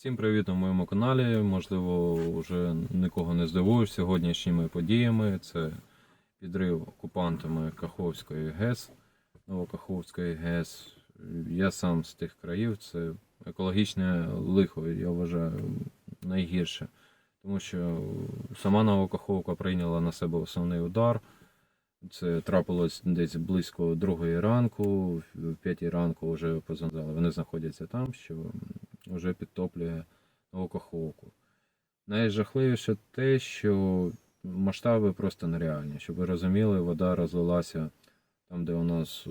Всім привіт на моєму каналі. Можливо, вже нікого не здивуєш сьогоднішніми подіями. Це підрив окупантами Каховської ГЕС, Новокаховської ГЕС. Я сам з тих країв, це екологічне лихо, я вважаю, найгірше. Тому що сама Новокаховка прийняла на себе основний удар. Це трапилось десь близько другої ранку, в п'ятій ранку вже позвонили. Вони знаходяться там, що вже підтоплює Новокаховку. Найжахливіше те, що масштаби просто нереальні. Щоб ви розуміли, вода розлилася там, де у нас е,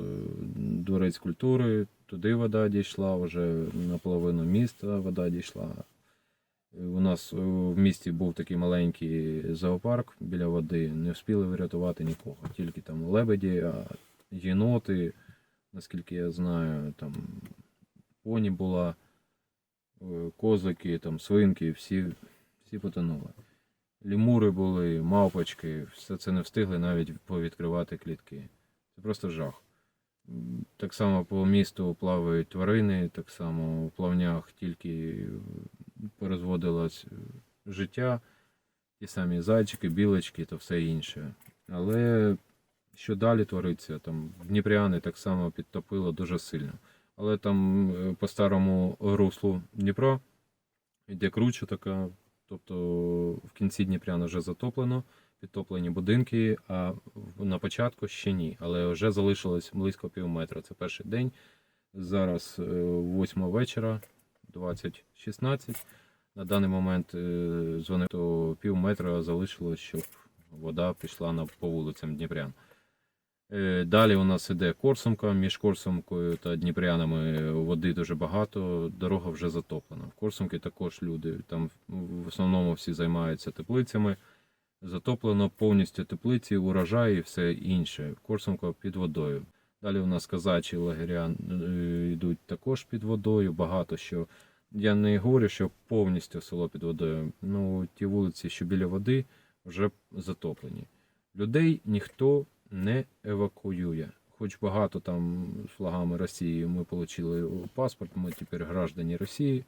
дворець культури, туди вода дійшла, вже наполовину міста вода дійшла. Е, У нас е, в місті був такий маленький зоопарк біля води, не встигли врятувати нікого. Тільки там лебеді, а єноти, наскільки я знаю, там поні була, е, козики, там свинки, всі, всі потонули. Лімури були, мавпочки, все це не встигли навіть повідкривати клітки. Це просто жах. Так само по місту плавають тварини, так само у плавнях тільки перезводилось життя, ті самі зайчики, білочки та все інше. Але що далі твориться, там Дніпряни так само підтопило дуже сильно. Але там е, по старому руслу Дніпра йде круче така, тобто в кінці Дніпряна вже затоплено, підтоплені будинки, а на початку ще ні. Але вже залишилось близько пів метра. Це перший день. Зараз е, 8 вечора, 20.16. На даний момент е, дзвонив, то пів метра залишилось, щоб вода пішла на, по вулицям Дніпрян. Е, Далі у нас іде Корсумка. Між Корсумкою та Дніпрянами води дуже багато, дорога вже затоплена. В Корсумці також люди. Там в основному всі займаються теплицями. Затоплено повністю теплиці, урожай і все інше. Корсумка під водою. Далі у нас казачі лагеря е, йдуть також під водою. Багато що. Я не говорю, що повністю село під водою. Ну, ті вулиці, що біля води, вже затоплені. Людей ніхто не евакуює. Хоч багато там флагами Росії ми отримали паспорт, ми тепер граждані Росії,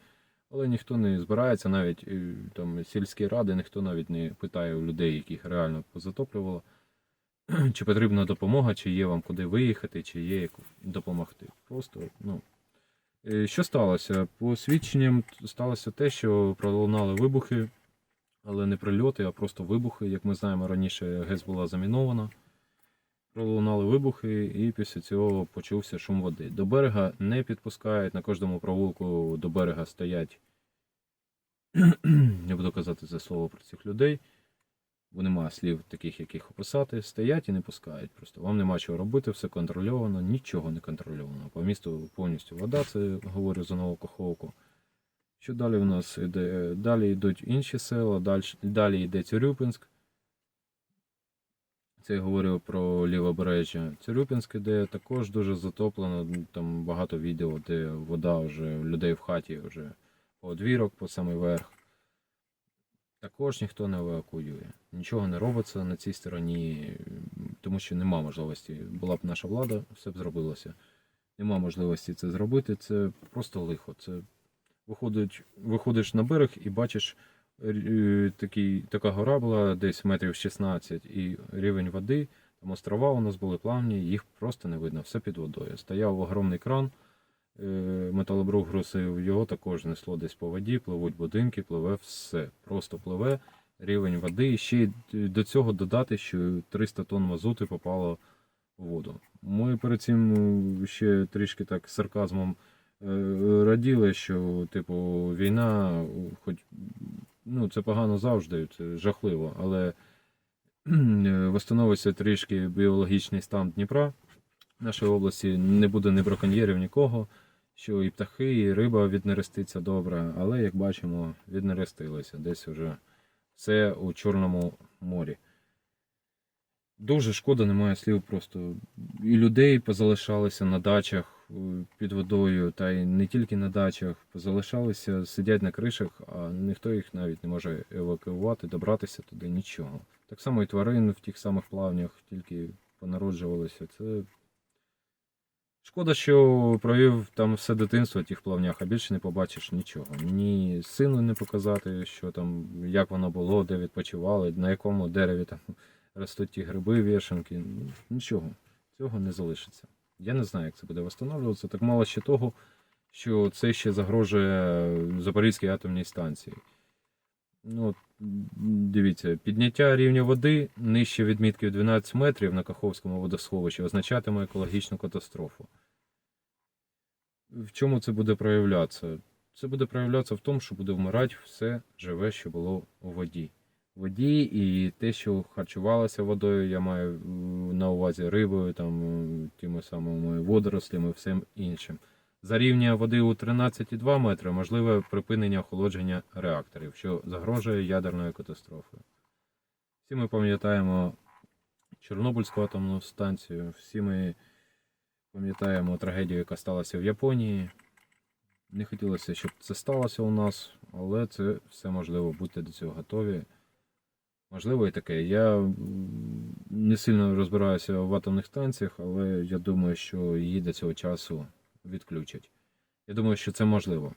але ніхто не збирається, навіть е, там сільські ради, ніхто навіть не питає у людей, яких реально позатоплювало, чи потрібна допомога, чи є вам куди виїхати, чи є як допомогти. Просто, ну. Е, Що сталося? По свідченням сталося те, що пролунали вибухи, але не прильоти, а просто вибухи. Як ми знаємо, раніше ГЕС була замінована. Пролунали вибухи, і після цього почувся шум води. До берега не підпускають, на кожному провулку до берега стоять. Не буду казати це слово про цих людей, бо немає слів таких, яких описати. Стоять і не пускають. Просто вам нема чого робити, все контрольовано, нічого не контрольовано. По місту повністю вода, це говорю за нову каховку. Що далі в нас іде? Далі йдуть інші села, далі, далі йде Цюрюпинськ. Це я говорю про лівобережжя. Цюрюпінськ, де також дуже затоплено. Там багато відео, де вода вже людей в хаті вже по одвірок, по самий верх. Також ніхто не евакуює. Нічого не робиться на цій стороні, тому що нема можливості. Була б наша влада, все б зробилося. Нема можливості це зробити. Це просто лихо. Це виходить, виходиш на берег і бачиш такий, така гора була десь метрів 16, і рівень води, там острова у нас були плавні, їх просто не видно, все під водою. Стояв огромний кран, е, металобрух грусив, його також несло десь по воді, пливуть будинки, пливе все. Просто пливе рівень води. І ще до цього додати, що 300 тонн мазути попало в воду. Ми перед цим е, ще трішки так сарказмом е, раділи, що типу війна, хоч ну, це погано завжди, це жахливо, але е, восстановиться трішки біологічний стан Дніпра в нашій області. Не буде ні браконьєрів, нікого, що і птахи, і риба віднереститься добре, але як бачимо, віднерестилося. Десь вже все у Чорному морі. Дуже шкода, немає слів просто. І людей позалишалися на дачах під водою, та й не тільки на дачах, позалишалися, сидять на кришах, а ніхто їх навіть не може евакуювати, добратися туди, нічого. Так само і тварин в тих самих плавнях, тільки понароджувалися. Це Шкода, що провів там все дитинство в тих плавнях, а більше не побачиш нічого. Ні сину не показати, що там, як воно було, де відпочивали, на якому дереві там ростуть ті гриби, вішенки. Нічого, цього не залишиться. Я не знаю, як це буде встановлюватися. Так мало ще того, що це ще загрожує Запорізькій атомній станції. Ну, дивіться, підняття рівня води нижче відмітки в 12 метрів на Каховському водосховищі означатиме екологічну катастрофу. В чому це буде проявлятися? Це буде проявлятися в тому, що буде вмирати все живе, що було у воді. Воді і те, що харчувалося водою, я маю е, на увазі рибою, там, е, тими самими водорослями, всім іншим. За рівня води у 13,2 метри можливе припинення охолодження реакторів, що загрожує ядерною катастрофою. Всі ми пам'ятаємо Чорнобильську атомну станцію, всі ми пам'ятаємо трагедію, яка сталася в Японії. Не хотілося, щоб це сталося у нас, але це все можливо, будьте до цього готові. Можливо, і таке. Я не сильно розбираюся в атомних станціях, але я думаю, що її до цього часу відключать. Я думаю, що це можливо.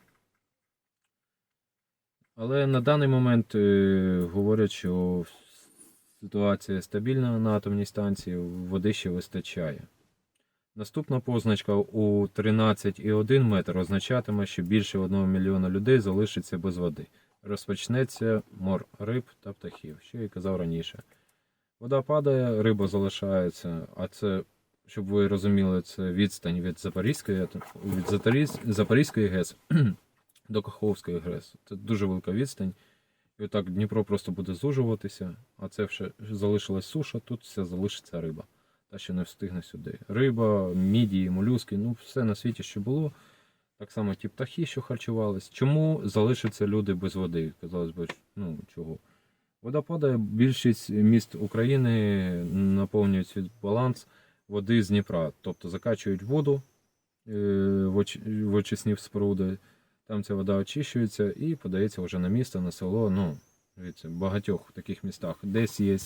Але на даний момент е, говорять, що ситуація стабільна на атомній станції, води ще вистачає. Наступна позначка у 13,1 метр означатиме, що більше 1 мільйона людей залишиться без води. Розпочнеться мор риб та птахів, що я казав раніше. Вода падає, риба залишається, а це, щоб ви розуміли, це відстань від Запорізької, від Запоріз- Запорізької ГЕС до Каховської ГЕС. Це дуже велика відстань. І отак Дніпро просто буде зужуватися, а це вже залишилась суша, тут все залишиться риба. Та що не встигне сюди. Риба, мідії, молюски, ну все на світі, що було. Так само ті птахи, що харчувались. Чому залишаться люди без води? Казалось би, ну чого? Вода падає, більшість міст України наповнюють свій баланс води з Дніпра. Тобто закачують воду е, в очисні споруди, там ця вода очищується і подається вже на місто, на село. Ну, в багатьох таких містах. Десь є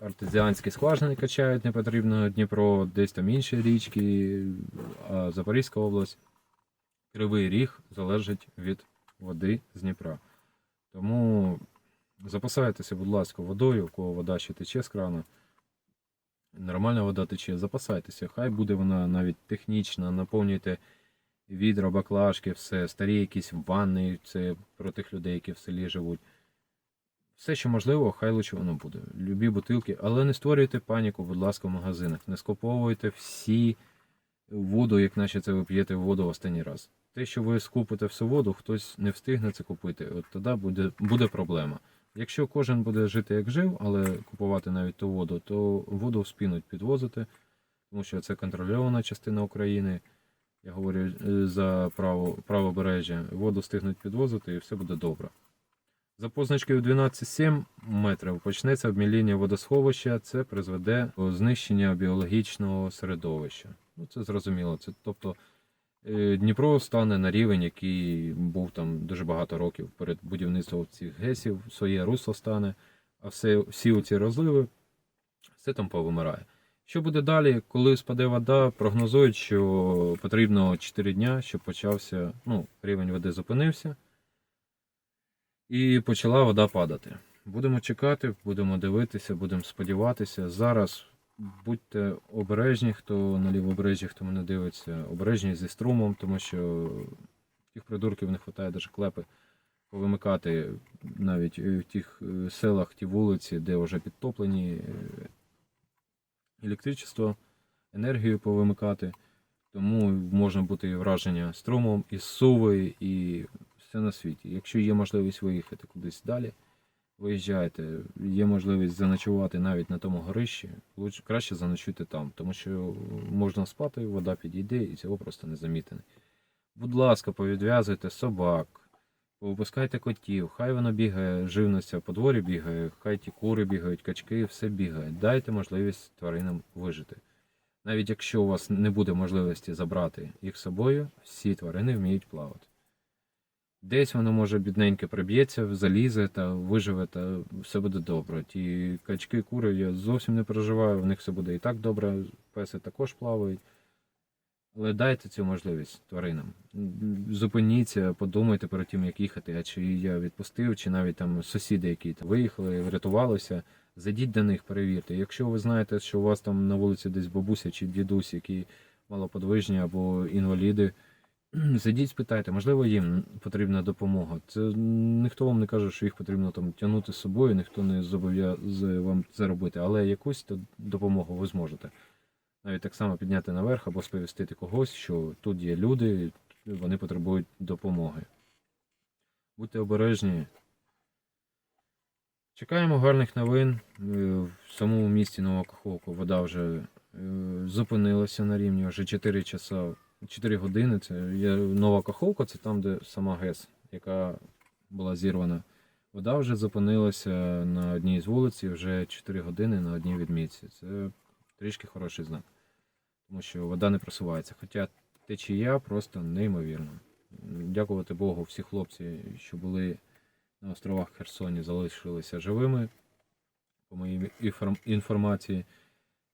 артезіанські скважини качають непотрібно Дніпро, десь там інші річки, а Запорізька область, Кривий Ріг залежить від води з Дніпра. Тому запасайтеся, будь ласка, водою, у кого вода ще тече з крана. Нормальна вода тече, запасайтеся. Хай буде вона навіть технічна, наповнюйте відра, баклажки, все, старі якісь ванни, це про тих людей, які в селі живуть. Все, що можливо, хай лучше воно буде. Любі бутилки, але не створюйте паніку, будь ласка, в магазинах. Не скуповуйте всі воду, як наче це ви п'єте воду в останній раз. Те, що ви скупите всю воду, хтось не встигне це купити, от тоді буде, буде проблема. Якщо кожен буде жити як жив, але купувати навіть ту воду, то воду вспінуть підвозити, тому що це контрольована частина України. Я говорю е, за право, правобережжя. Воду встигнуть підвозити і все буде добре. За позначкою 12,7 метрів почнеться обміління водосховища. Це призведе до знищення біологічного середовища. Ну, це зрозуміло. Це, тобто Дніпро стане на рівень, який був там дуже багато років перед будівництвом цих гесів, своє русло стане, а все, всі оці розливи, все там повимирає. Що буде далі, коли спаде вода, прогнозують, що потрібно 4 дня, щоб почався, ну, рівень води зупинився і почала вода падати. Будемо чекати, будемо дивитися, будемо сподіватися. Зараз будьте обережні, хто на лівобережжі, хто мене дивиться, обережні зі струмом, тому що тих придурків не вистачає навіть клепи повимикати навіть в тих е, селах, ті вулиці, де вже підтоплені е, електричество, енергію повимикати. Тому можна бути і враження струмом, і суви, і все на світі. Якщо є можливість виїхати кудись далі, виїжджайте. Є можливість заночувати навіть на тому горищі, лучше краще заночуйте там, тому що можна спати, вода підійде і цього просто не замітити. Будь ласка, повідв'язуйте собак, повипускайте котів, хай воно бігає, живності в подворі бігає, хай ті кури бігають, качки, все бігає. Дайте можливість тваринам вижити. Навіть якщо у вас не буде можливості забрати їх з собою, всі тварини вміють плавати. Десь воно може бідненьке приб'ється, залізе та виживе, та все буде добре. Ті качки, кури я зовсім не переживаю, в них все буде і так добре, песи також плавають. Але дайте цю можливість тваринам. Зупиніться, подумайте перед тим, як їхати, а чи я відпустив, чи навіть там сусіди, які там виїхали, врятувалися. Зайдіть до них, перевірте. Якщо ви знаєте, що у вас там на вулиці десь бабуся чи дідусь, які малоподвижні або інваліди, зайдіть, спитайте, можливо, їм потрібна допомога. Це ніхто вам не каже, що їх потрібно там тягнути з собою, ніхто не зобов'язує вам це робити, але якусь допомогу ви зможете. Навіть так само підняти наверх або сповістити когось, що тут є люди, вони потребують допомоги. Будьте обережні. Чекаємо гарних новин. Е, В самому місті Новокаховку вода вже е, зупинилася на рівні вже 4 часа, 4 години. Це є Нова Каховка, це там, де сама ГЕС, яка була зірвана. Вода вже зупинилася на одній з вулиць і вже 4 години на одній відмітці. Це трішки хороший знак. Тому що вода не просувається. Хоча течія просто неймовірна. Дякувати Богу, всі хлопці, що були на островах Херсоні, залишилися живими, по моїй інформ- інформації.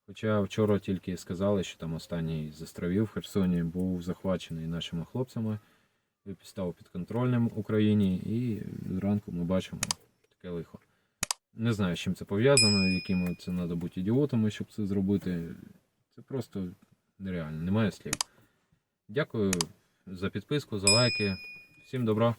Хоча вчора тільки сказали, що там останній з островів в Херсоні був захвачений нашими хлопцями, став підконтрольним Україні, і зранку ми бачимо таке лихо. Не знаю, з чим це пов'язано, якими це треба бути ідіотами, щоб це зробити. Це просто нереально, немає слів. Дякую за підписку, за лайки. Всім добра.